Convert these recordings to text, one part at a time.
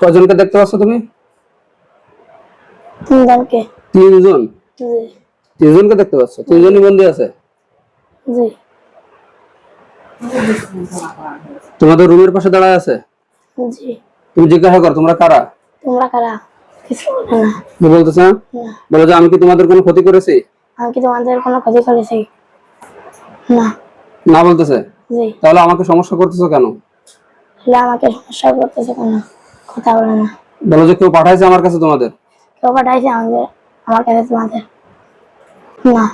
কজনকে দেখতে পাচ্ছ তুমি? তিনজনকে। তিনজন? জি। তিনজনকে দেখতে পাচ্ছ? তিনজনই বন্দি আছে? জি। তোমাদের রুমের পাশে দাঁড়ায় আছে? জি। তুমি জিজ্ঞাসা করো তোমরা কারা? তোমরা কারা? কিছু বলে বলতেছে না। বলো যে আমি কি তোমাদের কোনো ক্ষতি করেছি? আমি কি তোমাদের কোনো ক্ষতি করেছি? না। না বলতেছে? জি। তাহলে আমাকে সমস্যা করতেছো কেন? তাহলে আমাকে সমস্যা করতেছে কেন? কথা বলে না। বলো যে কেউ পাঠাইছে আমার কাছে তোমাদের? কেউ পাঠাইছে আমাদের আমার কাছে তোমাদের। না।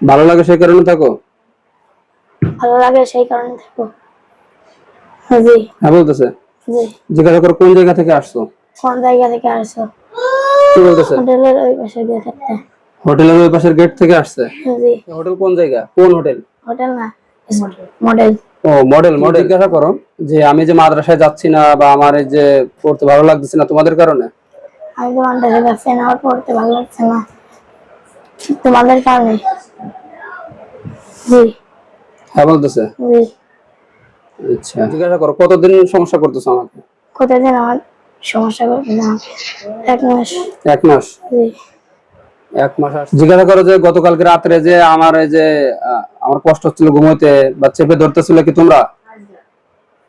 ভালো লাগে সেই কারণে থাকো? ভালো লাগে সেই কারণে থাকো। জি। হ্যাঁ বলতেছে। জি। জিজ্ঞাসা করো কোন জায়গা থেকে আসছো? কোন জায়গা থেকে আসছো? কি বলতেছে? হোটেলের ওই পাশে দিয়ে থাকতে হোটেলের ওই পাশের গেট থেকে আসছে? জি। হোটেল কোন জায়গা? কোন হোটেল? হোটেল না মডেল ও মডেল মডেল জিজ্ঞাসা করো যে আমি যে মাদ্রাসায় যাচ্ছি না বা আমার এই যে পড়তে ভালো লাগতেছে না তোমাদের কারণে? আমি তো মাদ্রাসা যাচ্ছি না আমার পড়তে ভালো লাগছে না। তোমাদের কারণে? জি। হ্যাঁ বলতেছে। জি। আচ্ছা জিজ্ঞাসা করো কতদিন সমস্যা করতেছো আমাকে? কতদিন আমার সমস্যা করবে না? এক মাস। এক মাস? জি। এক মাস জিজ্ঞাসা করো যে গতকালকে রাত্রে যে আমার এই যে আমার কষ্ট হচ্ছিল ঘুমোতে বা চেপে ধরতেছিল কি তোমরা?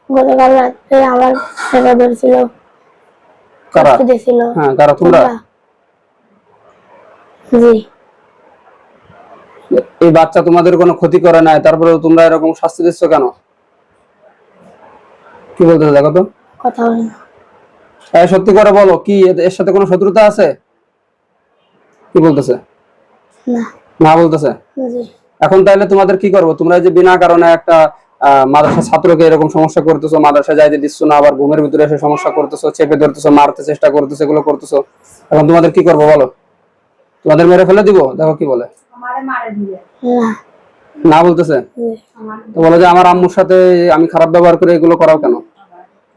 গতকাল রাত্রে আমার সেটা ধরছিল। কারা? হ্যাঁ কারা? তোমরা? জি। এই বাচ্চা তোমাদের কোনো ক্ষতি করে নাই তারপরে তোমরা এরকম শাস্তি দিচ্ছ কেন? কি বলতেছে দেখো তো। কথা বলে এই সত্যি করে বলো কি এর- এর সাথে কোনো শত্রুতা আছে? কি বলতেছে? না। না বলতেছে? জি। এখন তাহলে তোমাদের কি করব? তোমরা যে বিনা কারণে একটা মাদ্রাসা ছাত্রকে এরকম সমস্যা করতেছো মাদ্রাসা যাইতে দিচ্ছ না আবার ঘুমের ভিতরে এসে সমস্যা করতেছো চেপে ধরতেছো মারতে চেষ্টা করতেছো এগুলো করতেছো এখন তোমাদের কি করব বলো? তোমাদের মেরে ফেলে দিব? দেখো কি বলে। না। না বলতেছে? তো বলো যে আমার আম্মুর সাথে আমি খারাপ ব্যবহার করে এগুলো করাও কেন?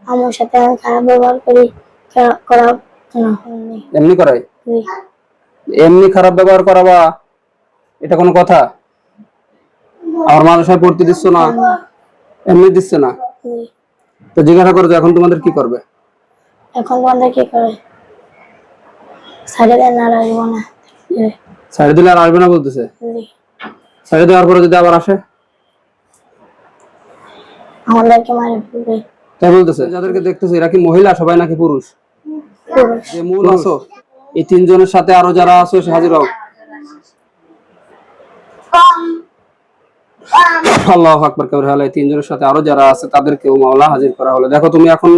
আমার সাথে আমি খারাপ ব্যবহার করি কে- করা কেন এমনি। এমনি করাই? এমনি খারাপ ব্যবহার করাবা এটা কোনো কথা? আমার মানুষের পড়তে দিচ্ছ না? এমনি দিচ্ছে না? তো জিজ্ঞাসা করো এখন তোমাদের কি করবে? এখন তোমাদের কি করে? সাড়ে দেন আর আসব না। ছেড়ে দিলে আর আসবে না বলতেছে? ছেড়ে দেওয়ার পরে যদি আবার আসে? আমাদেরকে মারে ফেলবে। তাই বলতেছে? যাদেরকে দেখতেছে এরা কি মহিলা? সবাই নাকি পুরুষ? পুরুষ। যে মূল আছো। এই তিনজনের সাথে আরও যারা আছো হাজির হও। আল্লাহ আকবর কবির হলে তিনজনের সাথে আরও যারা আছে তাদেরকেও মাওলা হাজির করা হলো। দেখো তুমি এখন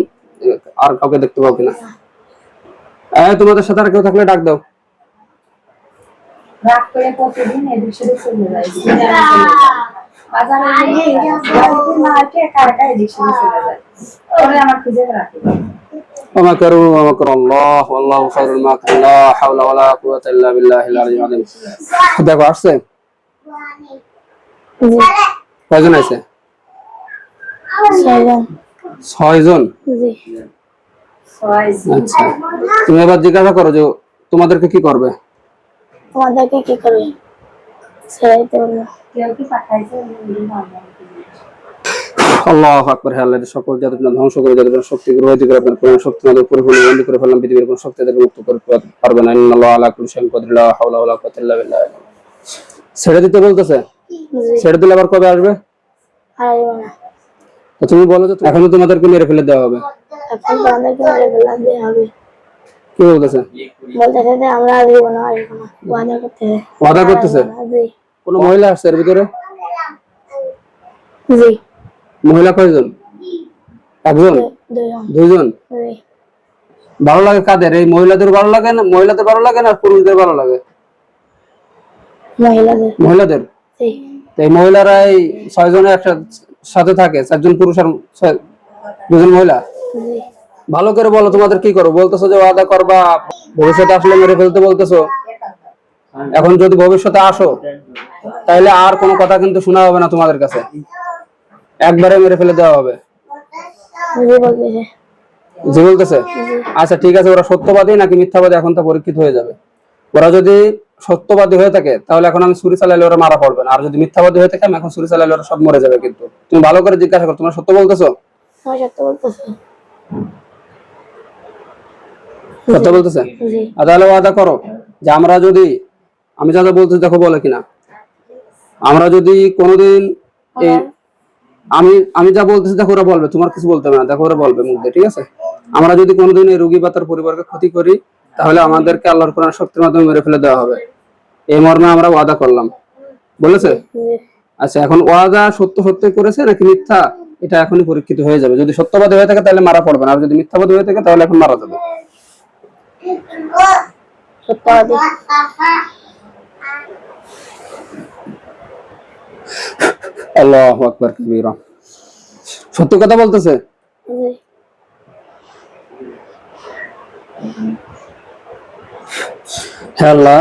আর কাউকে দেখতে পাও কিনা? তোমাদের সাথে আর কেউ থাকলে ডাক দাও। ومكروا ومكر الله والله দেখো আসছে? কয়জন আছে? ছয়জন। আচ্ছা। তুমি এবার জিজ্ঞাসা করো যে তোমাদেরকে কি করবে? তোমাদেরকে কি করবে? আল্লাহ আকবর আল্লাহ সকল ধ্বংস করে যাদের শক্তি করে আপনার শক্তি আমাদের পরিপূর্ণ বন্ধ করে ফেললাম পৃথিবীর কোন শক্তি তাদেরকে মুক্ত করে পারবে না। হাওলা ওয়ালা কুওয়াতা ইল্লা বিল্লাহ। ছেড়ে দিতে বলতেছে? ছেড়ে দিলে আবার কবে আসবে? আসব তো তুমি বলো যে এখন তো তোমাদেরকে মেরে ফেলে দেওয়া হবে। এখন তোমাদেরকে মেরে ফেলা দিয়ে হবে। কি বলতেছে? বলতেছে যে আমরা আর দিব না আসব না। ওয়াদা করতেছে। ওয়াদা করতেছে? কোনো মহিলা আসছে এর ভিতরে? জি। মহিলা কয়জন? একজন? দুইজন। ভালো লাগে কাদের? এই মহিলাদের ভালো লাগে না মহিলাদের ভালো লাগে না পুরুষদের ভালো লাগে? মহিলাদের। মহিলাদের? জি। তো এই মহিলারাই এই ছয় জনের একটা সাথে থাকে চারজন পুরুষ আর দুজন মহিলা? ভালো করে বলো তোমাদের কি করো? বলতেছো যে ওয়াদা করবা ভবিষ্যতে আসলে মেরে ফেলতে বলতেছো। এখন যদি ভবিষ্যতে আসো তাহলে আর কোনো কথা কিন্তু শোনা হবে না তোমাদের কাছে। একবারে মেরে ফেলে দেওয়া হবে। জি বলতেছে? আচ্ছা ঠিক আছে ওরা সত্যবাদী নাকি মিথ্যাবাদী এখন তো পরীক্ষিত হয়ে যাবে। ওরা যদি সত্যবাদী হয়ে থাকে তাহলে এখন আমি ছুরি চালাইলে ওরা মারা পড়বে না। আর যদি মিথ্যাবাদী হয়ে থাকে আমি এখন ছুরি চালাইলে ওরা সব মরে যাবে কিন্তু। তুমি ভালো করে জিজ্ঞাসা করো তোমরা সত্য বলতেছো? আমার সত্য বলতেছে। তাহলে ওয়াদা করো যে আমরা যদি আমি যা যা বলতেছি দেখো বলে কিনা। আমরা যদি কোনোদিন এই আমি আমি যা বলতেছি দেখো ওরা বলবে তোমার কিছু বলতে হবে না দেখো ওরা বলবে মুখ দিয়ে ঠিক আছে? আমরা যদি কোনোদিন এই রুগী বা তার পরিবারকে ক্ষতি করি তাহলে আমাদেরকে আল্লাহর কোরআন শক্তির মাধ্যমে মেরে ফেলে দেওয়া হবে। এই মর্মে আমরা ওয়াদা করলাম। বলেছে? আচ্ছা এখন ওয়াদা সত্য সত্যই করেছে নাকি মিথ্যা? এটা এখনই পরীক্ষিত হয়ে যাবে। যদি সত্যবাদী হয়ে থাকে তাহলে মারা পড়বে না। আর যদি মিথ্যাবাদী হয়ে থাকে তাহলে এখন মারা যাবে। আল্লাহ আকবার কবিরা। সত্য কথা বলতেছে? হ্যাঁ আল্লাহ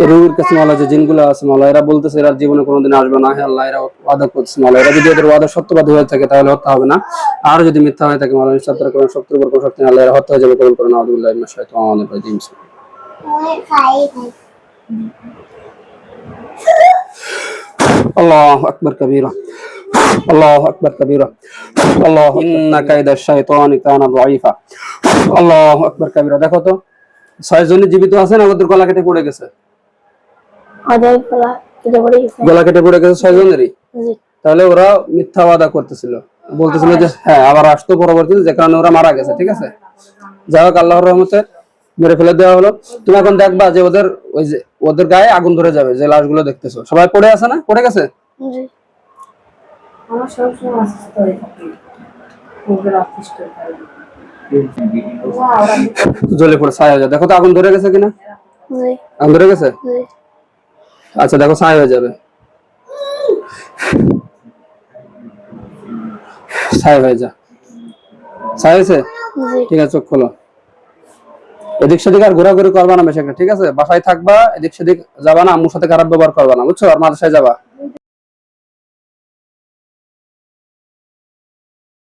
এই রোগীর কাছে মালা যে জিনগুলো আছে মালা এরা বলতেছে এরা জীবনে কোনোদিন আসবে না হ্যাঁ আল্লাহ এরা ওয়াদা করছে মালা এরা যদি এদের ওয়াদা সত্যবাদী হয়ে থাকে তাহলে হত্যা হবে না আর যদি মিথ্যা হয়ে থাকে মালা নিঃস্বার্থ করেন শত্রুর উপর কোনো শক্তি না আল্লাহ এরা হত্যা হয়ে যাবে কবুল করেন আব্দুল্লাহ ইবনে শাইতান রাজিম الله أكبر كبيرا الله أكبر كبيرا الله إن كيد الشيطان كان ضعيفا الله أكبر كبيرا দেখো তো ছয় জনই জীবিত আছে না ওদের গলা কেটে পড়ে গেছে? ওদের গলা কেটে পড়ে গেছে। গলা কেটে পড়ে গেছে ছয় জনেরই? তাহলে ওরা মিথ্যা ওয়াদা করতেছিল। বলতেছিল যে হ্যাঁ আবার আসতো পরবর্তীতে যে কারণে ওরা মারা গেছে ঠিক আছে? যাই হোক আল্লাহর রহমতে মেরে ফেলে দেওয়া হলো। তুমি এখন দেখবা যে ওদের ওই যে ওদের গায়ে আগুন ধরে যাবে যে লাশগুলো দেখতেছো। সবাই পড়ে আছে না? পড়ে গেছে? জি। আমার হয়ে থাকি। মুখের অসুস্থ হয়ে থাকে জ্বলে পড়ে ছাই হয়ে যায় দেখো তো আগুন ধরে গেছে কিনা? আগুন ধরে গেছে? আচ্ছা দেখো ছাই হয়ে যাবে। ছাই হয়ে যা। ছাই হয়েছে? ঠিক আছে চোখ খোলো। এদিক সেদিক আর ঘোরাঘুরি করবা না বেশি ঠিক আছে? বাসায় থাকবা এদিক সেদিক যাবা না আম্মুর সাথে খারাপ ব্যবহার করবা না বুঝছ? আর মাদ্রাসায় যাবা।